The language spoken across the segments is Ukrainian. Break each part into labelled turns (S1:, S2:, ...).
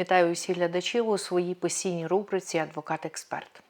S1: Вітаю усіх глядачів у своїй постійній рубриці Адвокат-експерт.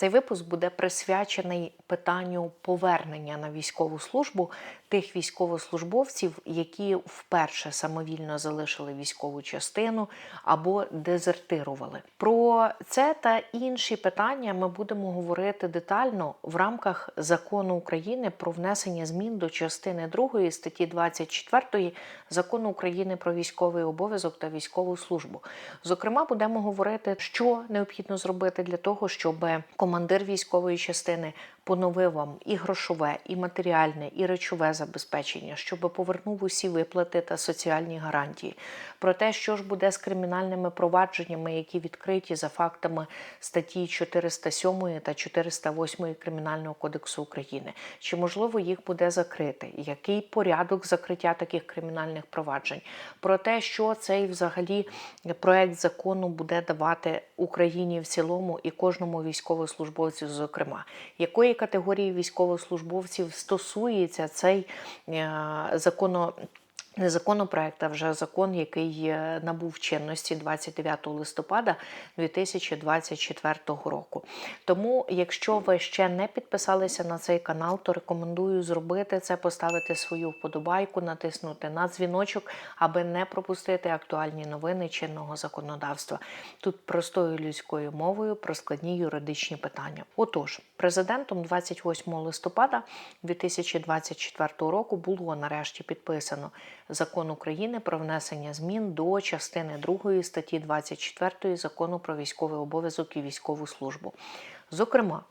S1: Цей випуск буде присвячений питанню повернення на військову службу тих військовослужбовців, які вперше самовільно залишили військову частину або дезертирували. Про це та інші питання ми будемо говорити детально в рамках закону України про внесення змін до частини 2 статті 24 закону України про військовий обов'язок та військову службу. Зокрема, будемо говорити, що необхідно зробити для того, щоб командир військової частини поновив вам і грошове, і матеріальне, і речове забезпечення, щоб повернув усі виплати та соціальні гарантії. Про те, що ж буде з кримінальними провадженнями, які відкриті за фактами статті 407 та 408 Кримінального кодексу України, чи можливо їх буде закрити, який порядок закриття таких кримінальних проваджень, про те, що цей взагалі проект закону буде давати Україні в цілому і кожному військовослужбовцю, зокрема, якої категорії військовослужбовців стосується цей е, законо. Не законопроект, а вже закон, який набув чинності 29 листопада 2024 року. Тому, якщо ви ще не підписалися на цей канал, то рекомендую зробити це, поставити свою вподобайку, натиснути на дзвіночок, аби не пропустити актуальні новини чинного законодавства. Тут простою людською мовою про складні юридичні питання. Отож, президентом 28 листопада 2024 року було нарешті підписано закон України про внесення змін до частини 2 статті 24 закону про військовий обов'язок і військову службу. Зокрема,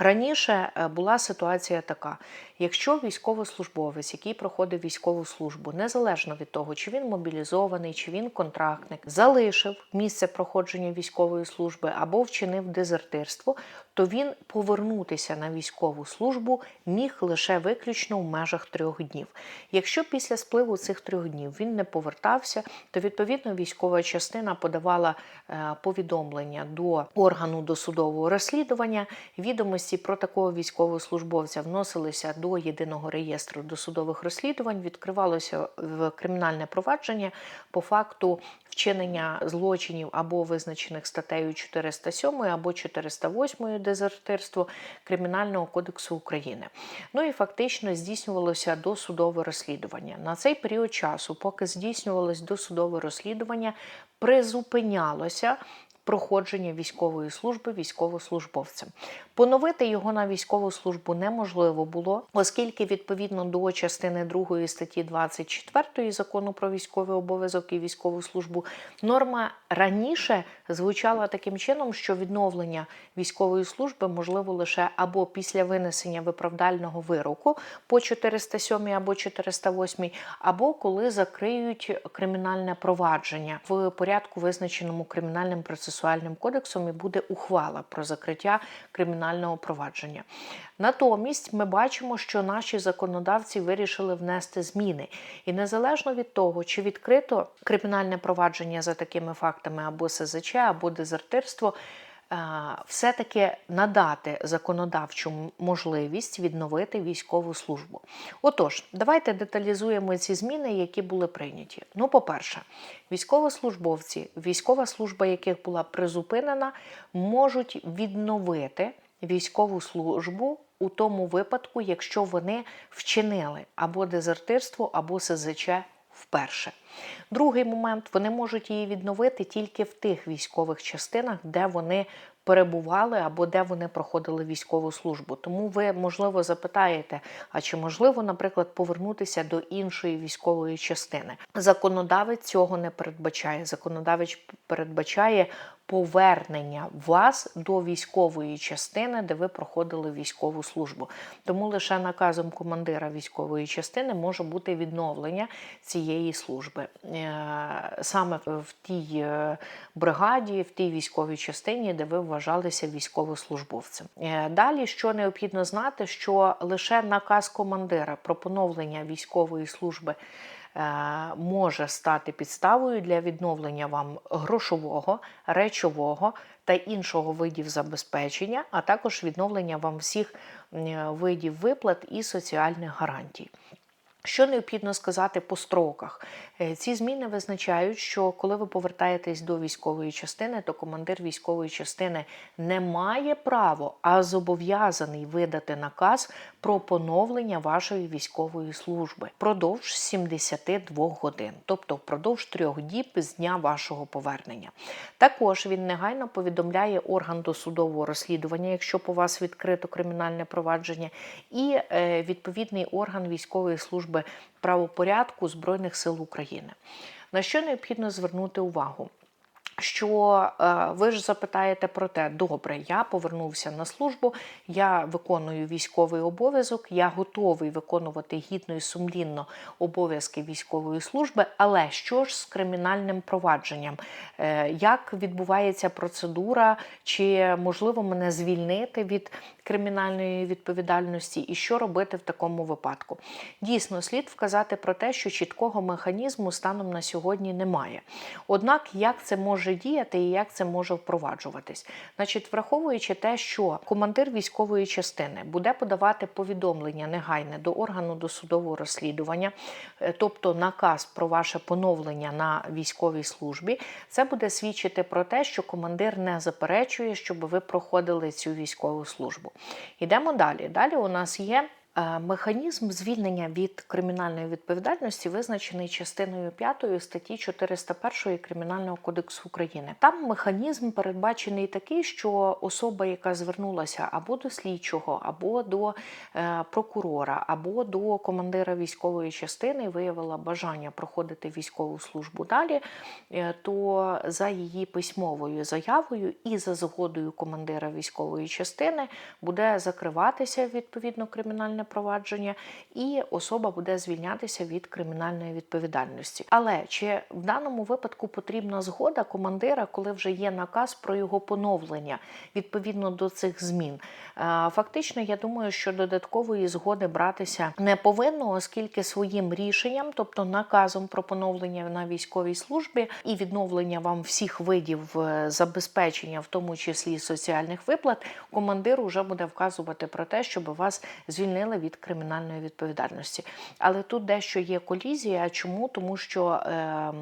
S1: Раніше е, була ситуація така: якщо військовослужбовець, який проходив військову службу, незалежно від того, чи він мобілізований, чи він контрактник, залишив місце проходження військової служби або вчинив дезертирство, то він повернутися на військову службу міг лише виключно в межах трьох днів. Якщо після спливу цих трьох днів він не повертався, то відповідно військова частина подавала е, повідомлення до органу досудового розслідування. Відомості про такого військовослужбовця вносилися до єдиного реєстру досудових розслідувань, відкривалося в кримінальне провадження по факту вчинення злочинів або визначених статтею 407 або 408 дезертирство Кримінального кодексу України. Ну і фактично здійснювалося досудове розслідування. На цей період часу, поки здійснювалось досудове розслідування, призупинялося. Проходження військової служби військовослужбовцем. Поновити його на військову службу неможливо було, оскільки відповідно до частини 2 статті 24 закону про військовий обов'язок і військову службу норма раніше звучала таким чином, що відновлення військової служби можливо лише або після винесення виправдального вироку по 407 або 408, або коли закриють кримінальне провадження в порядку, визначеному кримінальним процесуальним кодексом, і буде ухвала про закриття кримінального провадження. Натомість ми бачимо, що наші законодавці вирішили внести зміни, і незалежно від того, чи відкрито кримінальне провадження за такими фактами або СЗЧ, або дезертирство. Все-таки надати законодавчу можливість відновити військову службу. Отож, давайте деталізуємо ці зміни, які були прийняті. Ну, по-перше, військовослужбовці, військова служба яких була призупинена, можуть відновити військову службу у тому випадку, якщо вони вчинили або дезертирство, або СЗЧ вперше. Другий момент вони можуть її відновити тільки в тих військових частинах, де вони перебували або де вони проходили військову службу. Тому ви, можливо, запитаєте, а чи можливо, наприклад, повернутися до іншої військової частини? Законодавець цього не передбачає. Законодавець передбачає повернення вас до військової частини, де ви проходили військову службу. Тому лише наказом командира військової частини може бути відновлення цієї служби е, саме в тій е, бригаді, в тій військовій частині, де ви вважалися військовослужбовцем. Е, далі що необхідно знати, що лише наказ командира про поновлення військової служби. Може стати підставою для відновлення вам грошового, речового та іншого видів забезпечення, а також відновлення вам всіх видів виплат і соціальних гарантій. Що необхідно сказати по строках? Е, Ці зміни визначають, що коли ви повертаєтесь до військової частини, то командир військової частини не має право, а зобов'язаний видати наказ про поновлення вашої військової служби впродовж 72 годин, тобто впродовж трьох діб з дня вашого повернення. Також він негайно повідомляє орган досудового розслідування, якщо по вас відкрито кримінальне провадження, і е, відповідний орган військової служби правопорядку Збройних сил України. На що необхідно звернути увагу? Що е, ви ж запитаєте про те, добре, я повернувся на службу, я виконую військовий обов'язок, я готовий виконувати гідно і сумлінно обов'язки військової служби, але що ж з кримінальним провадженням? Е, як відбувається процедура, чи можливо мене звільнити від кримінальної відповідальності, і що робити в такому випадку? Дійсно, слід вказати про те, що чіткого механізму станом на сьогодні немає. Однак, як це може діяти і як це може впроваджуватись? Значить, враховуючи те, що командир військової частини буде подавати повідомлення негайне до органу досудового розслідування, е, тобто наказ про ваше поновлення на військовій службі, це буде свідчити про те, що командир не заперечує, щоб ви проходили цю військову службу. Йдемо далі. Далі у нас є. Е, Механізм звільнення від кримінальної відповідальності визначений частиною 5 статті 401 Кримінального кодексу України. Там механізм передбачений такий, що особа, яка звернулася або до слідчого, або до е, прокурора, або до командира військової частини, виявила бажання проходити військову службу далі, е, то за її письмовою заявою і за згодою командира військової частини буде закриватися відповідно кримінальне провадження, і особа буде звільнятися від кримінальної відповідальності. Але чи в даному випадку потрібна згода командира, коли вже є наказ про його поновлення відповідно до цих змін? Е, Фактично, я думаю, що додаткової згоди братися не повинно, оскільки своїм рішенням, тобто наказом про поновлення на військовій службі і відновлення вам всіх видів е, забезпечення, в тому числі соціальних виплат, командир вже буде вказувати про те, щоб вас звільнили від кримінальної відповідальності. Але тут дещо є колізія. Чому? Тому що. Е,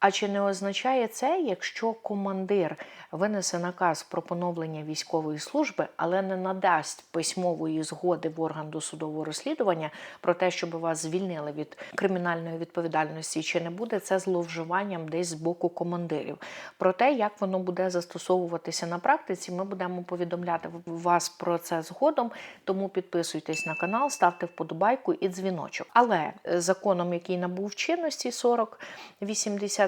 S1: а чи не означає це, якщо командир винесе наказ про поновлення військової служби, але не надасть письмової згоди в орган досудового розслідування про те, щоб вас звільнили від кримінальної відповідальності, чи не буде це зловживанням десь з боку командирів? Про те, як воно буде застосовуватися на практиці, ми будемо повідомляти вас про це згодом. Тому підписуйтесь на канал, ставте вподобайку і дзвіночок. Але е, законом, який набув чинності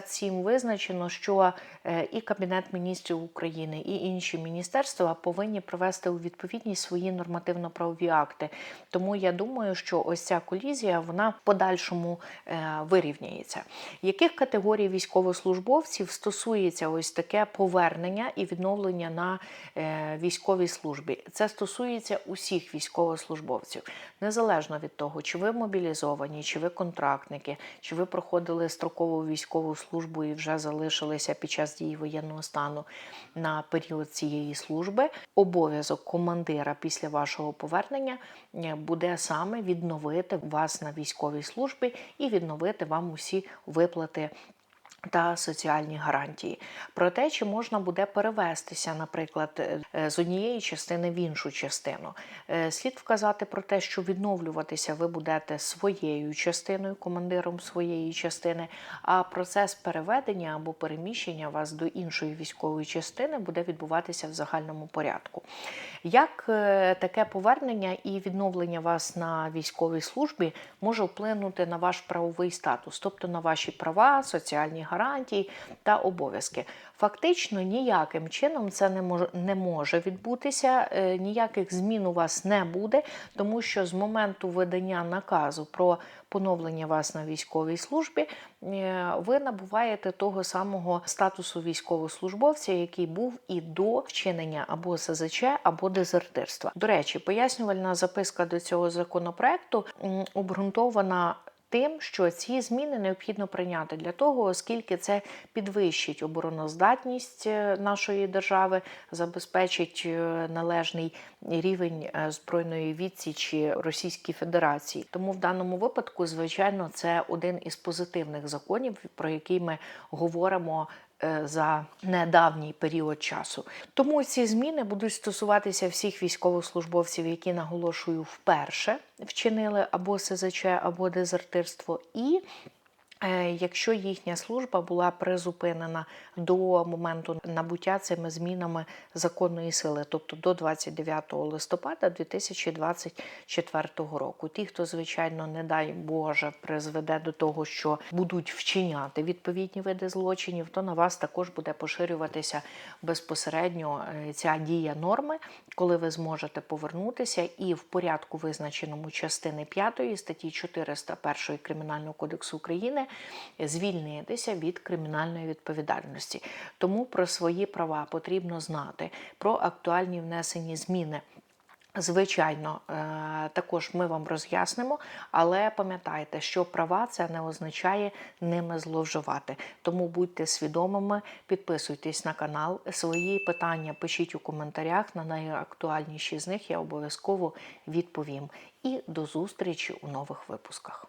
S1: 4087, визначено, що е, і Кабінет міністрів України, і інші міністерства повинні привести у відповідність свої нормативно-правові акти. Тому я думаю, що ось ця колізія вона в подальшому е, вирівняється. Яких категорій військовослужбовців стосується ось таке повернення і відновлення на е, військовій службі? Це стосується усіх військовослужбовців, незалежно від того, чи ви мобілізовані, чи ви контрактники, чи ви проходили строкову військову службу і вже залишилися під час дії воєнного стану на період цієї служби. Обов'язок командира після вашого повернення е, буде саме відновити вас на військовій службі і відновити вам усі виплати. Та соціальні гарантії про те, чи можна буде перевестися, наприклад, е, з однієї частини в іншу частину. Е, Слід вказати про те, що відновлюватися ви будете своєю частиною, командиром своєї частини, а процес переведення або переміщення вас до іншої військової частини буде відбуватися в загальному порядку. Як е, таке повернення і відновлення вас на військовій службі може вплинути на ваш правовий статус, тобто на ваші права, соціальні гарантії та обов'язки? Фактично ніяким чином це не може, не може відбутися, е, ніяких змін у вас не буде, тому що з моменту видання наказу про поновлення вас на військовій службі, е, ви набуваєте того самого статусу військовослужбовця, який був і до вчинення або СЗЧ, або дезертирства. До речі, пояснювальна записка до цього законопроекту обґрунтована тим, що ці зміни необхідно прийняти для того, оскільки це підвищить обороноздатність е, нашої держави, забезпечить е, належний рівень е, збройної відсічі Російській Федерації. Тому в даному випадку, звичайно, це один із позитивних законів, про який ми говоримо. Е, За недавній період часу, тому ці зміни будуть стосуватися всіх військовослужбовців, які наголошую вперше вчинили або СЗЧ, або дезертирство, і Якщо їхня служба була призупинена до моменту набуття цими змінами законної сили, тобто до 29 листопада 2024 року, ті, хто звичайно, не дай Боже, призведе до того, що будуть вчиняти відповідні види злочинів, то на вас також буде поширюватися безпосередньо е, ця дія норми, коли ви зможете повернутися. І в порядку, визначеному частини 5 статті 401 Кримінального кодексу України, звільнитися від кримінальної відповідальності. Тому про свої права потрібно знати, про актуальні внесені зміни. Звичайно, е, також ми вам роз'яснимо, але пам'ятайте, що права це не означає ними зловживати. Тому будьте свідомими, підписуйтесь на канал. Свої питання пишіть у коментарях. На найактуальніші з них я обов'язково відповім. І до зустрічі у нових випусках.